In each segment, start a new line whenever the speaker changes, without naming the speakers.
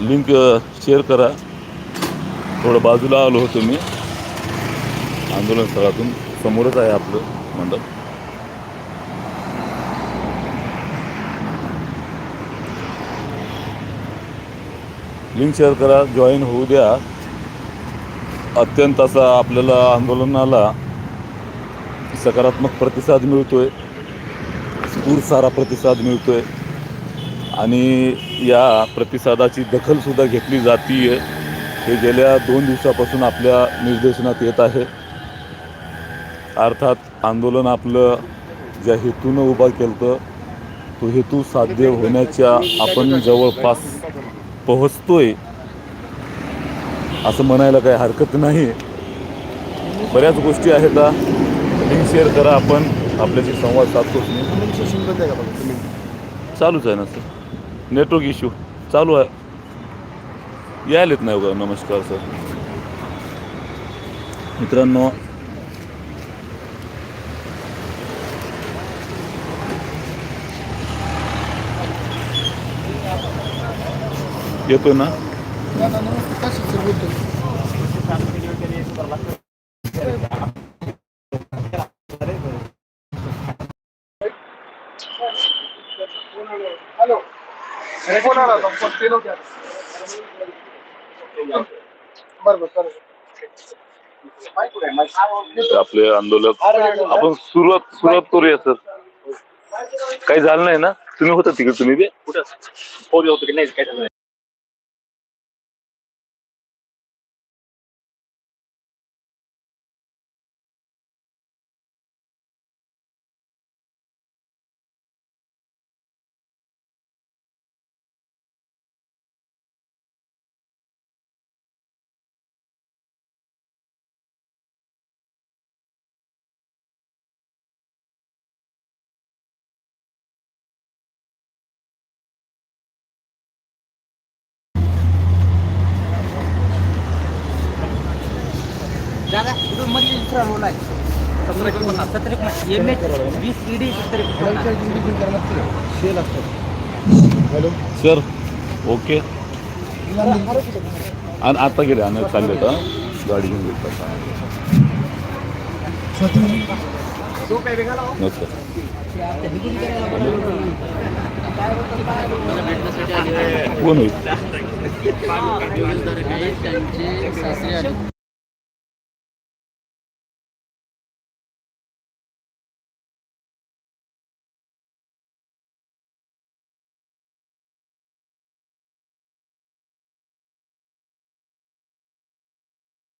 Link share करा. थोडं बाजूला आलो होतो मी. आंदोलन स्थळातून समोरच आहे आपलं मंडप. लिंक शेअर करा जॉईन होऊ द्या. अत्यंत असा आपल्याला आंदोलनाला सकारात्मक प्रतिसाद मिळतोय. स्फूर्त सारा प्रतिसाद मिळतोय. आणि या प्रतिसादाची दखलसुद्धा घेतली जातीये. हे गेल्या दोन दिवसापासून आपल्या निर्देशनात येत आहे. अर्थात आंदोलन आपलं ज्या हेतूनं उभा केलं तो हेतू साध्य होण्याच्या आपण जवळपास पोहोचतोय असं म्हणायला काही हरकत नाही. बऱ्याच गोष्टी आहेत. लिंक शेअर करा आपण. आपल्याशी संवाद
आहे कमेंट
चालूच आहे ना सर नेटवर्क इश्यू चालू आहे. यायलेत नाही बघा नमस्कार सर मित्रांनो येतो ना
काशीच सर बोलतो हॅलो फोन आला होता फोन पे नव्हते बरं बरं चालेल
आपले आंदोलक आपण सुरुवात सुरुवात करूया सर. काही झालं नाही ना? तुम्ही होता तिकडे तुम्ही बी?
कुठं? होतं की नाही? काय झालं
जागा इथून मध्ये दुसरा रोल आहे. सत्तर एकोणपन्नास. सत्तर एकोणपन्नास. एम एच वीस ईडी सत्तर एकोणपन्नास.
शेल असतात हॅलो
सर ओके आणि आता गेले आणि चालले का? गाडी घेऊन घेतात कोण होईल
टक्के कोणाकडे दहा टक्के आपल्याला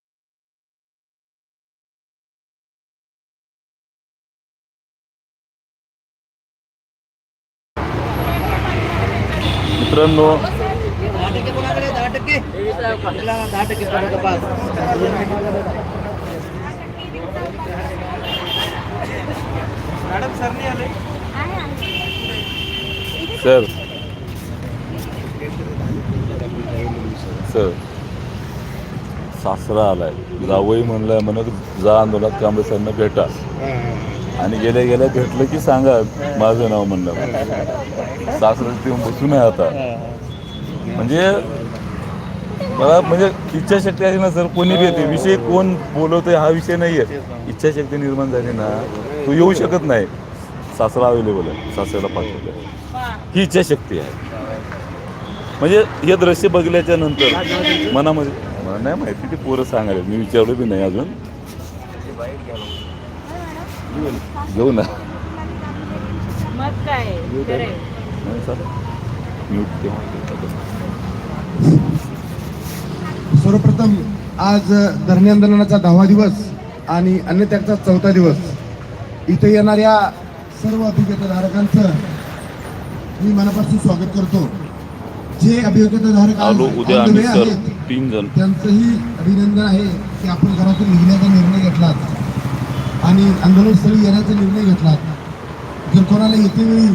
दहा टक्के कोणाकडे पास मित्रांनो. सर.
सर. सर सासरा आलाय. जावई म्हणलाय म्हणत जा आंदोलनात कांबळे सरनं भेटा. आणि गेल्या गेल्या भेटलं की सांगा माझं नाव म्हणलं. सासरा येऊन बसून आहे आता. म्हणजे मला म्हणजे इच्छाशक्ती आहे ना सर कोणी बी येते. विषय कोण बोलवतोय हा विषय नाही आहे इच्छाशक्ती निर्माण झाली ना तो येऊ शकत नाही. सासरा अवेलेबल आहे. सासऱ्याला पाठवलं ही इच्छाशक्ती आहे. म्हणजे हे दृश्य बघल्याच्या नंतर मनामध्ये मला नाही माहिती ते पोरं सांगायला मी विचारलं बी नाही अजून. घेऊ ना.
मग काय?
सर्वप्रथम आज धरणे आंदोलनाचा दहावा दिवस आणि अन्नत्यागचा चौथा दिवस. इथे येणाऱ्या सर्व अभिज्ञताधारकांचं मी मनापासून स्वागत करतो. जे अभियोग्यताधारक
सर
आहेत, त्यांचंही अभिनंदन आहे की आपण घरातून निघण्याचा निर्णय घेतलात. आणि आंदोलनस्थळी येण्याचा निर्णय घेतलात जर कोणाला येते वेळी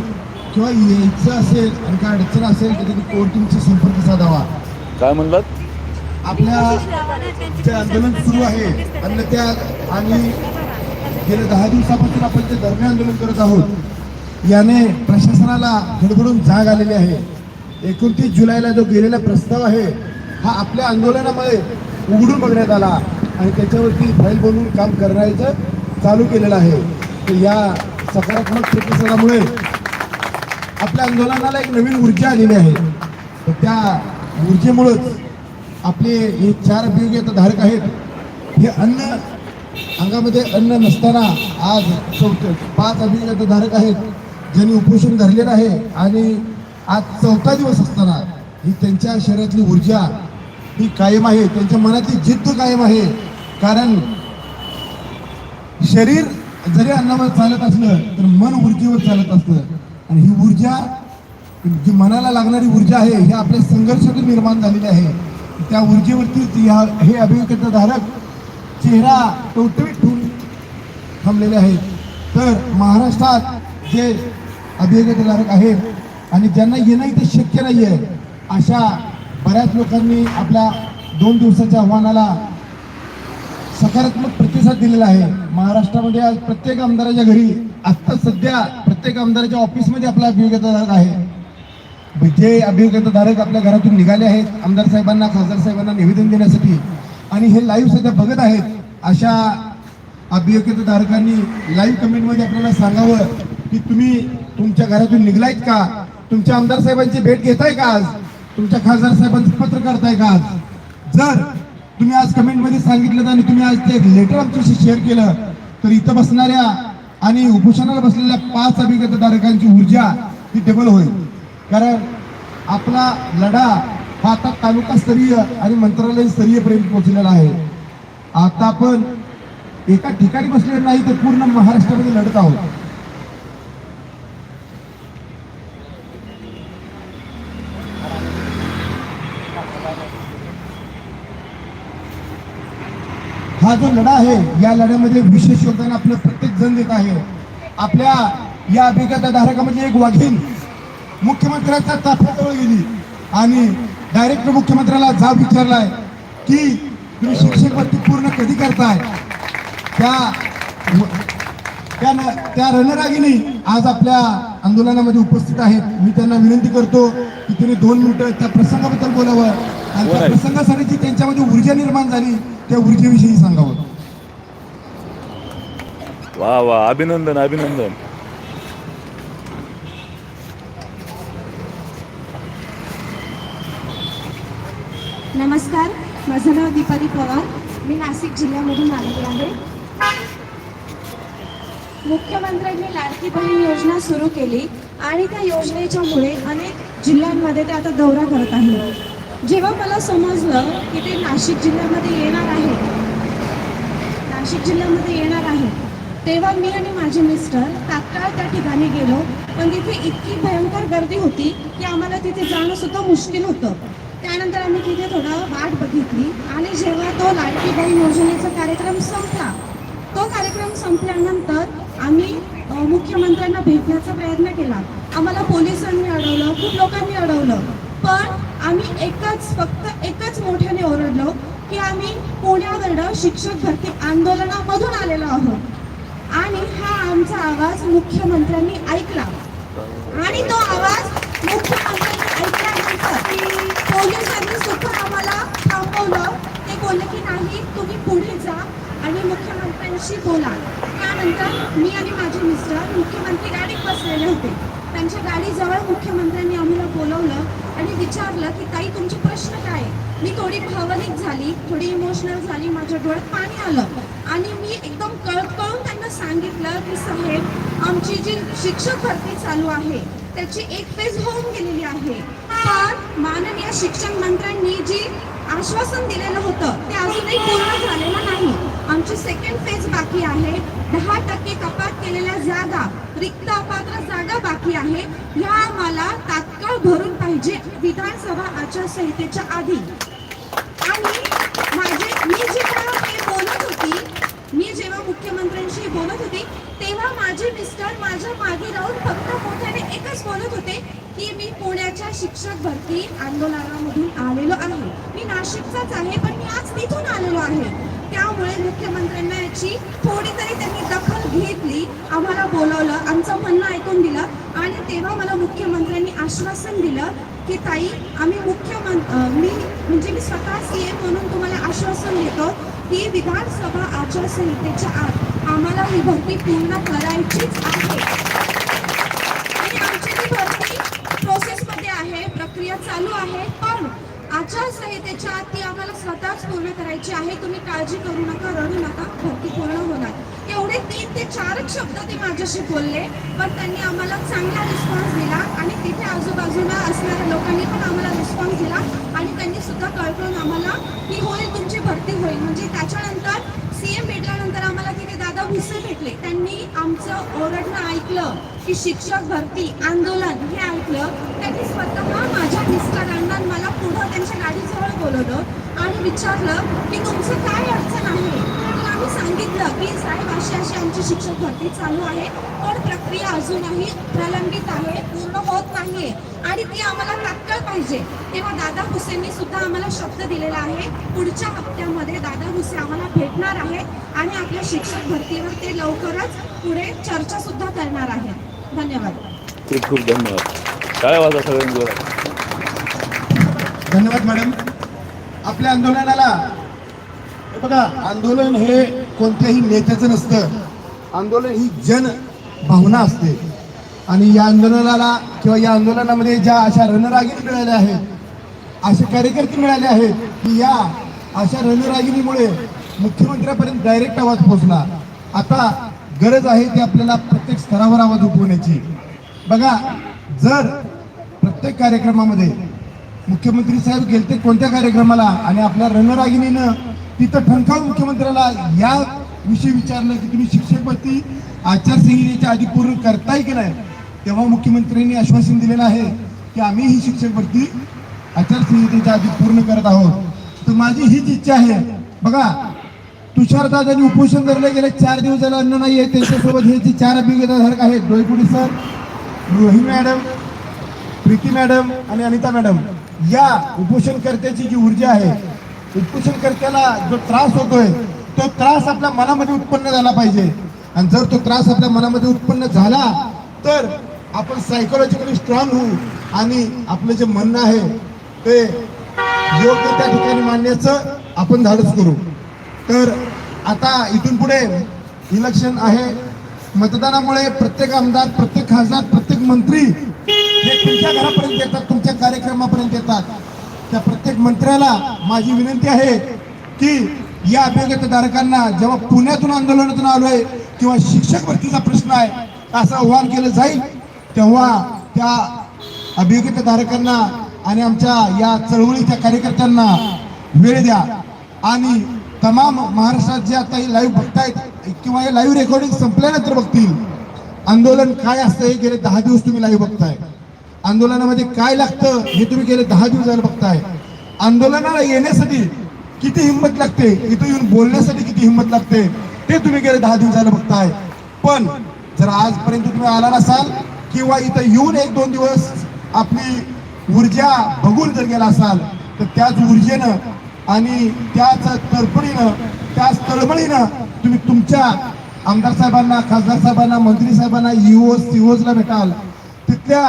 किंवा यायचं असेल आणि काय अडचण असेल तर त्यांनी कोर टीमशी संपर्क साधावा.
काय म्हणलात?
आपल्या जे आंदोलन सुरू आहे अन्नत्याग आणि गेल्या दहा दिवसापासून आपण जे धरणे आंदोलन करत आहोत याने प्रशासनाला गडबडून जाग आलेली आहे. एकोणतीस जुलैला जो गेलेला प्रस्ताव आहे हा आपल्या आंदोलनामुळे उघडून बघण्यात आला आणि त्याच्यावरती फाईल बनवून काम करण्याचं चालू केलेलं आहे. तर या सकारात्मक प्रतिसादामुळे आपल्या आंदोलनाला एक नवीन ऊर्जा आलेली आहे. तर त्या ऊर्जेमुळंच आपले हे चार अभियोग्यता धारक आहेत. हे अन्न अंगामध्ये अन्न नसताना आज चौथ पाच अभियोग्यता धारक आहेत. ज्यांनी उपोषण धरलेलं आहे आणि आज चौथा दिवस असताना ही त्यांच्या शरीरातली ऊर्जा ही कायम आहे. त्यांच्या मनातली जिद्द कायम आहे. कारण शरीर जरी अन्नावर चालत असलं तर मन ऊर्जेवर चालत असतं. आणि ही ऊर्जा जी मनाला लागणारी ऊर्जा आहे ही आपल्या संघर्षातून निर्माण झालेली आहे. त्या ऊर्जेवरतीच ह्या हे अभियोग्यता चेहरा टवटवीत ठेवून थांबलेले आहेत. तर महाराष्ट्रात जे अभियोग्यता आहेत आणि ज्यांना येणं इथे शक्य नाही आहे अशा बऱ्याच लोकांनी आपल्या दोन दिवसाच्या आव्हानाला सकारात्मक प्रतिसाद दिलेला आहे. महाराष्ट्रामध्ये आज प्रत्येक आमदाराच्या घरी आत्ता सध्या प्रत्येक आमदाराच्या ऑफिसमध्ये आपला अभियोग्यताधारक आहे. जे अभियोग्यताधारक आपल्या घरातून निघाले आहेत. आमदार साहेबांना खासदार साहेबांना निवेदन देण्यासाठी. आणि हे लाईव्ह सध्या बघत आहेत. अशा अभियोग्यताधारकांनी लाईव्ह कमेंटमध्ये आपल्याला सांगावं की तुम्ही तुमच्या घरातून निघलायत का? तुमच्या आमदार साहेबांची भेट घेताय का आज? तुमच्या खासदार साहेबांचं पत्र करताय का आज? जर तुम्ही आज कमेंटमध्ये सांगितलं आणि तुम्ही आज ते लेटर आमच्याशी शेअर केलं तर इथं बसणाऱ्या आणि उपोषणाला बसलेल्या पाच अभिगतधारकांची ऊर्जा ही डबल होईल. कारण आपला लढा हा आता तालुकास्तरीय आणि मंत्रालय स्तरीय पर्यंत पोहोचलेला आहे. आता आपण एका ठिकाणी बसलेलं नाही तर पूर्ण महाराष्ट्रामध्ये लढत आहोत. हा जो लढा आहे या लढ्यामध्ये विशेष योगदान आपलं प्रत्येक जण देत आहे. आपल्या या अभिज्ञता धारकामध्ये एक वाघीण मुख्यमंत्र्यांच्या ताफ्याजवळ गेली. आणि डायरेक्ट मुख्यमंत्र्याला जाब विचारलाय की तुम्ही शिक्षक भरती पूर्ण कधी करताय? त्या त्या त्या रणरागिनी आज आपल्या आंदोलनामध्ये उपस्थित आहेत. मी त्यांना विनंती करतो की त्यांनी दोन मिनिटं त्या प्रसंगाबद्दल बोलावं. आणि त्या प्रसंगासाठी जी त्यांच्यामध्ये ऊर्जा निर्माण झाली त्या ऊर्जेविषयी सांगावं.
वा वा. अभिनंदन अभिनंदन.
नमस्कार. माझं नाव दीपाली पवार. मी नाशिक जिल्ह्यामधून आलेली आहे. मुख्यमंत्र्यांनी लाडकी बहीण योजना सुरू केली आणि त्या योजनेच्यामुळे अनेक जिल्ह्यांमध्ये ते आता दौरा करत आहे जेव्हा मला समजलं की ते नाशिक जिल्ह्यामध्ये येणार आहे नाशिक जिल्ह्यामध्ये येणार आहे तेव्हा मी आणि माझे मिस्टर तात्काळ त्या ठिकाणी गेलो. पण तिथे इतकी भयंकर गर्दी होती की आम्हाला तिथे जाणं सुद्धा मुश्किल होतं. त्यानंतर आम्ही तिथे थोडं वाट बघितली आणि जेव्हा तो लाडकी बहीण योजनेचा कार्यक्रम संपला तो कार्यक्रम संपल्यानंतर आम्ही मुख्यमंत्र्यांना भेटण्याचा प्रयत्न केला. आम्हाला पोलिसांनी अडवलं खूप लोकांनी अडवलं. पण आम्ही एकच फक्त एकच मोठ्याने ओरडलो की आम्ही पुण्यावरनं शिक्षक भरती आंदोलनामधून आलेलो आहोत. आणि हा आमचा आवाज मुख्यमंत्र्यांनी ऐकला. आणि तो आवाज मुख्यमंत्र्यांनी ऐकल्यानंतर पोलिसांनी सुद्धा आम्हाला थांबवलं. ते बोलले की नाही तुम्ही पुढे जा आणि मुख्यमंत्र्यांशी बोला. त्यानंतर मी आणि माझे मिस्टर मुख्यमंत्री गाडीत बसलेले होते. त्यांच्या गाडीजवळ मुख्यमंत्र्यांनी आम्हाला बोलवलं आणि विचारलं की ताई तुमचे प्रश्न काय मी थोडी भावनिक झाली थोडी इमोशनल झाली माझ्या डोळ्यात पाणी आलं. आणि मी एकदम कळकळून त्यांना सांगितलं की साहेब आमची जी शिक्षक भरती चालू आहे त्याची एक फेज होऊन गेलेली आहे. पण माननीय शिक्षण मंत्र्यांनी जी आश्वासन दिलेलं होतं ते अजूनही पूर्ण झालेलं नाही. आमची सेकंड फेज बाकी आहे. दहा टक्के कपात केलेल्या जागा रिक्त अपात्र जागा बाकी आहे. ह्या आम्हाला तात्काळ भरून पाहिजे विधानसभा आचारसंहितेच्या आधी. आणि माझे मी जेव्हा हे बोलत होती मी जेव्हा मुख्यमंत्र्यांशी बोलत होती तेव्हा माझे मिस्टर माझ्या मागे राहून फक्त मोठ्याने एकच बोलत होते की मी पुण्याच्या शिक्षक भरती आंदोलनामधून आलेलो आहे. मी नाशिकचाच आहे पण मी आज तिथून आलेलो आहे. त्यामुळे मुख्यमंत्र्यांना याची थोडी तरी त्यांनी दखल घेतली. आम्हाला बोलवलं आमचं म्हणणं ऐकून दिलं आणि तेव्हा मला मुख्यमंत्र्यांनी आश्वासन दिलं की ताई आम्ही मुख्यमंत्री मी म्हणजे मी स्वतः सी एम म्हणून तुम्हाला आश्वासन देतो की विधानसभा आचारसंहितेच्या आत आम्हाला ही भरती पूर्ण करायचीच आहे. आणि आमची ती भरती प्रोसेसमध्ये आहे प्रक्रिया चालू आहे पण आचारसंहितेच्या आत ती आम्हाला स्वतःच पूर्ण करायची आहे. तुम्ही काळजी करू नका रडू नका भरती पूर्ण होणार. एवढे तीन ते चारच शब्द ते माझ्याशी बोलले पण त्यांनी आम्हाला चांगला रिस्पॉन्स दिला आणि तिथे आजूबाजूला असणाऱ्या लोकांनी पण आम्हाला रिस्पॉन्स दिला आणि त्यांनी सुद्धा कळकळून आम्हाला की होईल तुमची भरती होईल. म्हणजे त्याच्यानंतर सीएम भेटल्यानंतर आम्हाला तिथे दादा भुसे भेटले. त्यांनी आमचं ओरडणं ऐकलं की शिक्षक भरती आंदोलन हे ऐकलं. त्यांनी स्वतः माझ्या मिस्टरांना मला पुढं त्यांच्या गाडीजवळ बोलवलं आणि विचारलं की तुमचं काय अडचण आहे? आम्ही सांगितलं की साहेब अशी अशी आमची शिक्षक भरती चालू आहे. पण प्रक्रिया अजूनही प्रलंबित आहे पूर्ण होत नाहीये. आणि ती आम्हाला तात्काळ पाहिजे. तेव्हा दादा भुसेंनी सुद्धा आम्हाला शब्द दिलेला आहे. पुढच्या हप्त्यामध्ये दादा भुसे आम्हाला भेटणार आहेत आणि आपल्या शिक्षक भरतीवर ते लवकरच पुढे चर्चा सुद्धा करणार आहेत धन्यवाद.
खूप खूप धन्यवाद. काय वाजा सगळ्यांनी
धन्यवाद मॅडम. आपल्या आंदोलनाला बघा आंदोलन हे कोणत्याही नेत्याचं नसतं. आंदोलन ही जन भावना असते. आणि या आंदोलनाला किंवा या आंदोलनामध्ये ज्या अशा रणरागिणी मिळाल्या आहेत असे कार्यकर्ते मिळाले आहेत की या अशा रणरागिणीमुळे मुख्यमंत्र्यापर्यंत डायरेक्ट आवाज पोहोचला. आता गरज आहे ती आपल्याला प्रत्येक स्तरावर आवाज उठवण्याची. बघा जर प्रत्येक कार्यक्रमामध्ये मुख्यमंत्री साहेब गेलते कोणत्या कार्यक्रमाला आणि आपल्या रणरागिणीनं तिथं ठणकावून मुख्यमंत्र्याला या विषयी विचारलं की तुम्ही शिक्षक भरती आचारसंहितेच्या आधी पूर्ण करताय की नाही? तेव्हा मुख्यमंत्र्यांनी आश्वासन दिलेलं आहे की आम्ही ही शिक्षक भरती आचारसंहितेच्या आधी पूर्ण करत आहोत. तर माझी हीच इच्छा आहे. बघा तुषारदादांनी उपोषण धरले गेले चार दिवस झालं अन्न नाही आहे त्यांच्यासोबत हे जे चार अभिनेताधारक आहेत Doipudi sir? Rohi madam Preeti madam आणि अनिता मॅडम या उपोषणकर्त्याची जी ऊर्जा आहे उपोषणकर्त्याला जो त्रास होतोय तो त्रास आपल्या मनामध्ये उत्पन्न झाला पाहिजे. आणि जर तो त्रास आपल्या मनामध्ये उत्पन्न झाला तर आपण सायकोलॉजिकली स्ट्रॉंग होऊ. आणि आपलं जे म्हणणं आहे ते योग्य त्या ठिकाणी मांडण्याचं आपण धाडस करू. तर आता इथून पुढे इलेक्शन आहे. मतदानामुळे प्रत्येक आमदार प्रत्येक खासदार प्रत्येक मंत्री हे तुमच्या घरापर्यंत येतात तुमच्या कार्यक्रमापर्यंत येतात. त्या प्रत्येक मंत्र्याला माझी विनंती आहे की या अभियोग्यताधारकांना जेव्हा पुण्यातून आंदोलनातून आलो आहे किंवा शिक्षक भरतीचा प्रश्न आहे असं आव्हान केलं जाईल तेव्हा त्या अभियोग्यताधारकांना आणि आमच्या या चळवळीच्या कार्यकर्त्यांना वेळ द्या. आणि तमाम महाराष्ट्रात जे आता हे लाईव्ह बघतायत किंवा हे लाईव्ह रेकॉर्डिंग संपल्यानंतर बघतील. आंदोलन काय असतं हे गेले दहा दिवस तुम्ही लाईव्ह बघताय. आंदोलनामध्ये काय लागतं हे तुम्ही गेले दहा दिवस झालं बघताय. आंदोलनाला येण्यासाठी किती हिंमत लागते? इथं येऊन बोलण्यासाठी किती हिंमत लागते? ते तुम्ही गेले दहा दिवस झालं बघताय. पण जर आजपर्यंत तुम्ही आला नसाल किंवा इथं येऊन एक दोन दिवस आपली ऊर्जा बघून जर गेला असाल तर त्याच ऊर्जेनं आणि त्याच तडफडीनं त्याच तळमळीनं तुम्ही तुमच्या आमदार साहेबांना खासदार साहेबांना मंत्री साहेबांना युओ सीओजला भेटाल. तिथल्या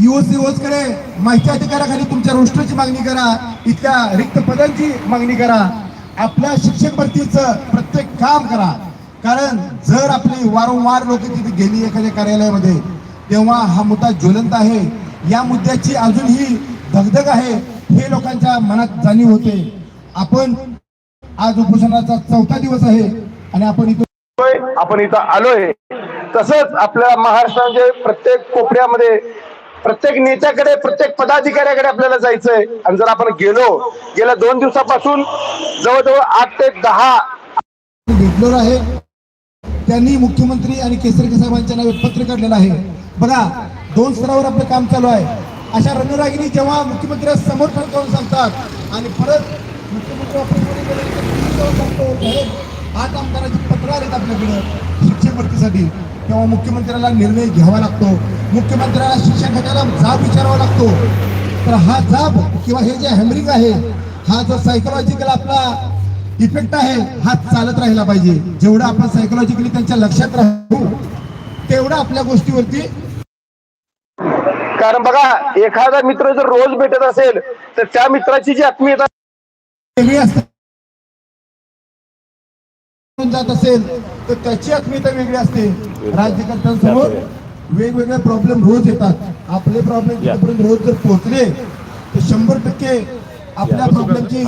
युवस युवसकडे माहिती अधिकाराखाली तुमच्या रोस्टरची मागणी करा. इथल्या रिक्त पदांची मागणी करा. आपल्या शिक्षक भरतीचं प्रत्येक काम करा. कारण जर आपली वारंवार लोक तिथे गेली एखाद्या कार्यालयामध्ये तेव्हा हा मुद्दा ज्वलंत आहे. या मुद्द्याची अजूनही धगधग आहे. हे लोकांच्या मनात जाणीव होते. आपण आज उपोषणाचा चौथा दिवस आहे आणि आपण इथं
आपण इथं आलोय. तसंच आपल्या महाराष्ट्राच्या प्रत्येक कोपऱ्यामध्ये प्रत्येक नेत्याकडे प्रत्येक पदाधिकाऱ्याकडे आपल्याला जायचंय. आणि जर आपण गेलो गेल्या दोन दिवसापासून जवळजवळ आठ ते दहा
भेटलेलो आहे. त्यांनी मुख्यमंत्री आणि केसरकर साहेबांच्या नावे पत्र काढलेलं आहे. बघा दोन स्तरावर आपलं काम चालू आहे. अशा रणरागिनी जेव्हा मुख्यमंत्री समोर करून सांगतात आणि परत मुख्यमंत्री आठ आमदाराची पत्र आलेत आपल्याकडं शिक्षक भरतीसाठी. तेव्हा मुख्यमंत्र्याला निर्णय घ्यावा लागतो. मुख्यमंत्र्याला शिक्षण खात्याला जाब विचारावा लागतो. तर हा जाब किंवा हे जे हॅमरिंग आहे हा जो सायकोलॉजिकल आपला इफेक्ट आहे हा चालत राहिला पाहिजे. जेवढं आपण सायकोलॉजिकली त्यांच्या लक्षात राहू तेवढं आपल्या गोष्टीवरती
कारण बघा एखादा मित्र जर रोज भेटत असेल तर त्या मित्राची जी आत्मीयता
वेगळी असते. जात असेल तर त्याची आत्मीयता वेगळी असते. राज्यकर्त्यांसमोर वेगवेगळे प्रॉब्लेम रोज येतात. आपले प्रॉब्लेम तिथपर्यंत रोज जर पोहोचले तर शंभर टक्के आपल्या प्रॉब्लेमची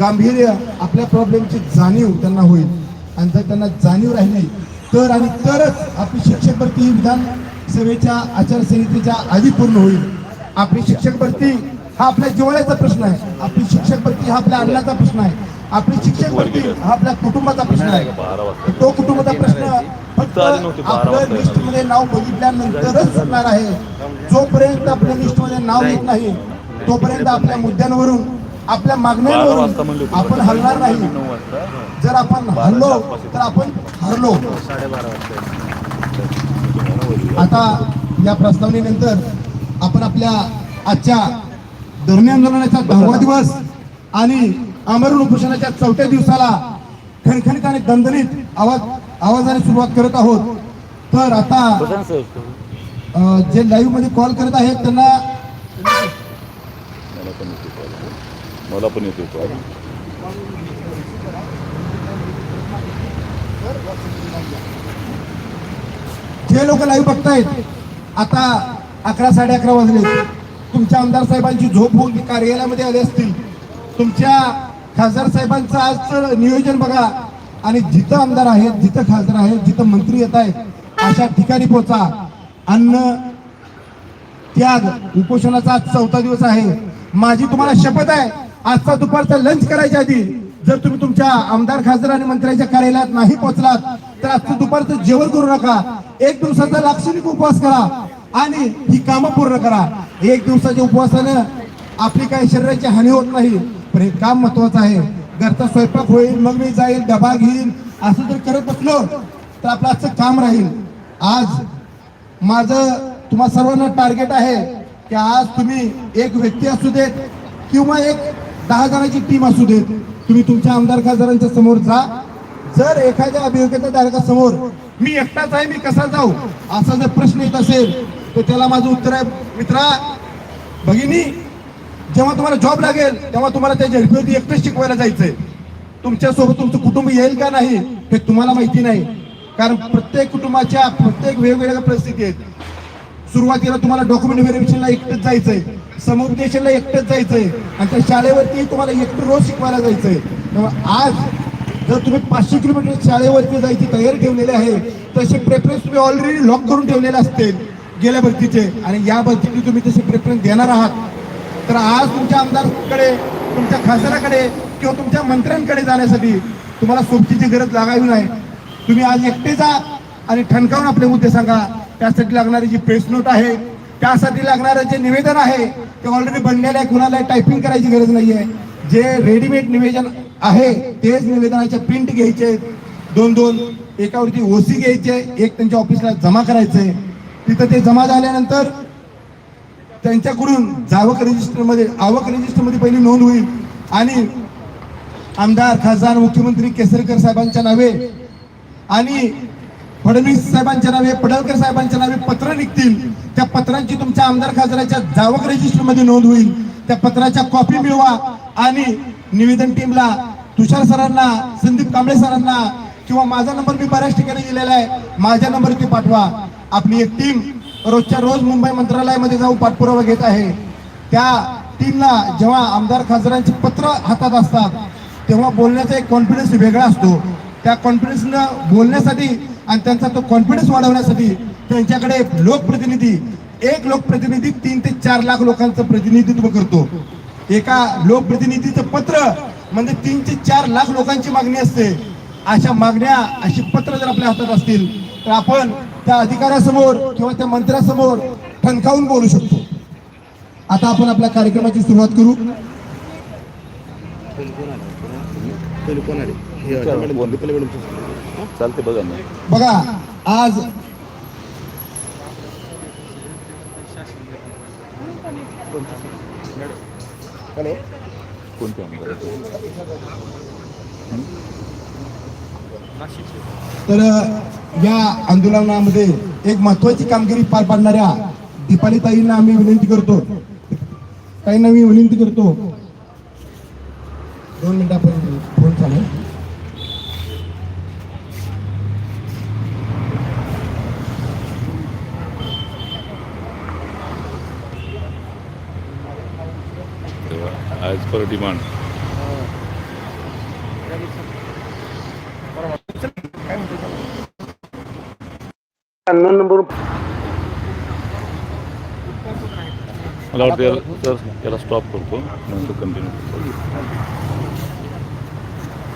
गांभीर्य आपल्या प्रॉब्लेमची जाणीव त्यांना होईल. आणि जर त्यांना जाणीव राहिली तर आणि तरच आपली शिक्षक भरती ही विधानसभेच्या आचारसंहितेच्या आधी पूर्ण होईल. आपली शिक्षक भरती हा आपल्या जिव्हाळ्याचा प्रश्न आहे. आपली शिक्षक भरती हा आपल्या अन्नाचा प्रश्न आहे. आपली शिक्षक भरती हा आपल्या कुटुंबाचा प्रश्न आहे. तो कुटुंबाचा प्रश्न आपलं लिस्टमध्ये नाव बघितल्यानंतरच सुटणार आहे. जोपर्यंत आपल्या लिस्टमध्ये नाव येत नाही तोपर्यंत आपल्या मुद्द्यांवरून आपल्या मागण्यांवरून. आपण हलणार नाही. जर आपण हरलो तर आपण हरलो. आता या प्रस्तावनेनंतर आपण आपल्या आजच्या धरणे आंदोलनाचा दहावा दिवस आणि आमरण उपोषणाच्या चौथ्या दिवसाला खणखणीत आणि दणदणीत आवाज आवाजाने सुरुवात करत आहोत. तर आता जे लाईव्हमध्ये कॉल करत आहेत त्यांना
मला पण येते कॉल. मला पण येते कॉल
जे लोक लाईव्ह बघतायत आता अकरा साडे अकरा वाजले. तुमच्या आमदार साहेबांची झोप होऊन कार्यालयामध्ये आले असतील. तुमच्या खासदार साहेबांचं आजचं नियोजन बघा. आणि जिथं आमदार आहेत जिथं खासदार आहेत जिथं मंत्री येत आहेत अशा ठिकाणी पोचा. अन्न त्याग उपोषणाचा आज चौथा दिवस आहे. माझी तुम्हाला शपथ आहे आजचा दुपारचा लंच करायच्या आधी जर तुम्ही तुमच्या आमदार खासदार आणि मंत्र्यांच्या कार्यालयात नाही पोहोचलात तर आजचं दुपारचं जेवण करू नका. एक दिवसाचा लाक्षणिक उपवास करा आणि ही कामं पूर्ण करा. एक दिवसाच्या उपवासानं आपली काही शरीराची हानी होत नाही. पण हे काम महत्वाचं आहे. घरचा स्वयंपाक होईल मग मी जाईल डबा घेईल असं जर करत बसलो तर आपलं आजचं काम राहील. आज माझं तुम्हा सर्वांना टार्गेट आहे की आज तुम्ही एक व्यक्ती असू देत किंवा एक दहा जणांची टीम असू देत. तुम्ही तुमच्या आमदार खासदारांच्या समोर जा. जर एखाद्या अभियोग्यता धारकासमोर मी एकटाच आहे मी कसा जाऊ? असा जर प्रश्न येत असेल तर त्याला माझं उत्तर आहे मित्रा भगिनी जेव्हा तुम्हाला जॉब लागेल तेव्हा तुम्हाला त्या झडपीवरती एकटेच शिकवायला जायचंय. तुमच्यासोबत तुमचं कुटुंब येईल का नाही हे तुम्हाला माहिती नाही. कारण प्रत्येक कुटुंबाच्या प्रत्येक वेगवेगळ्या परिस्थिती आहेत. सुरुवातीला तुम्हाला डॉक्युमेंट व्हेरिफिकेशनला एकटंच जायचंय. समुपदेशनला एकटंच जायचंय. आणि त्या शाळेवरती तुम्हाला एकटं रोज शिकवायला जायचंय. तेव्हा आज जर तुम्ही पाचशे किलोमीटर शाळेवरती जायची तयारी ठेवलेली आहे तसे प्रेफरन्स तुम्ही ऑलरेडी लॉक करून ठेवलेले असतील गेल्या भरतीचे. आणि या भरतीने तुम्ही तसे प्रेफरन्स देणार आहात. तर आज तुमच्या आमदारकडे तुमच्या खासदाराकडे किंवा तुमच्या मंत्र्यांकडे जाण्यासाठी तुम्हाला सोबतीची गरज लागावी नाही. तुम्ही आज एकटे जा आणि ठणकावून आपले मुद्दे सांगा. त्यासाठी लागणारी जी प्रेस नोट आहे त्यासाठी लागणारं जे निवेदन आहे ते ऑलरेडी बनलेलं आहे. कुणाला टायपिंग करायची गरज नाही आहे जे रेडीमेड निवेदन आहे तेच निवेदनाच्या प्रिंट घ्यायचे. दोन दोन एकावरती ओसी घ्यायचे. एक त्यांच्या ऑफिसला जमा करायचंय. तिथं ते जमा झाल्यानंतर त्यांच्याकडून जावक रजिस्टरमध्ये आवक रजिस्टरमध्ये पहिली नोंद होईल. आणि आमदार खासदार मुख्यमंत्री केसरकर साहेबांच्या नावे आणि फडणवीस साहेबांच्या नावे पडळकर साहेबांच्या नावे पत्र निघतील. त्या पत्रांची तुमच्या आमदार खासदाराच्या जावक रजिस्टरमध्ये नोंद होईल. त्या पत्राच्या कॉपी मिळवा आणि निवेदन टीमला तुषार सरांना संदीप कांबळे सरांना किंवा माझा नंबर मी बऱ्याच ठिकाणी दिलेला आहे माझ्या नंबरवरती पाठवा. आपली एक टीम रोजच्या रोज मुंबई मंत्रालयामध्ये जाऊन पाठपुरावा घेत आहे. त्या टीमला जेव्हा आमदार खासदारांची पत्र हातात असतात तेव्हा बोलण्याचा एक कॉन्फिडन्स वेगळा असतो. त्या कॉन्फिडन्सनं बोलण्यासाठी आणि त्यांचा तो कॉन्फिडन्स वाढवण्यासाठी त्यांच्याकडे लोकप्रतिनिधी एक लोकप्रतिनिधी तीन ते चार लाख लोकांचं प्रतिनिधित्व करतो. एका लोकप्रतिनिधीचं पत्र म्हणजे तीन ते चार लाख लोकांची मागणी असते. अशा मागण्या अशी पत्र जर आपल्या हातात असतील तर आपण त्या अधिकाऱ्यासमोर किंवा त्या मंत्र्यासमोर ठणकावून बोलू शकतो. आता आपण आपल्या कार्यक्रमाची सुरुवात करू.
चालते बघा ना
बघा आज
कोणते आमदार
तर या आंदोलनामध्ये एक महत्वाची कामगिरी पार पाडणाऱ्या दीपाली ताईंना आम्ही विनंती करतो. ताईंना मी विनंती करतो. दोन मिनिटं आपण फोन चालू. आहे.
As per demand
number.
मला वाटतं याला- याला स्टॉप करतो. नंतर कंटिन्यू करतो.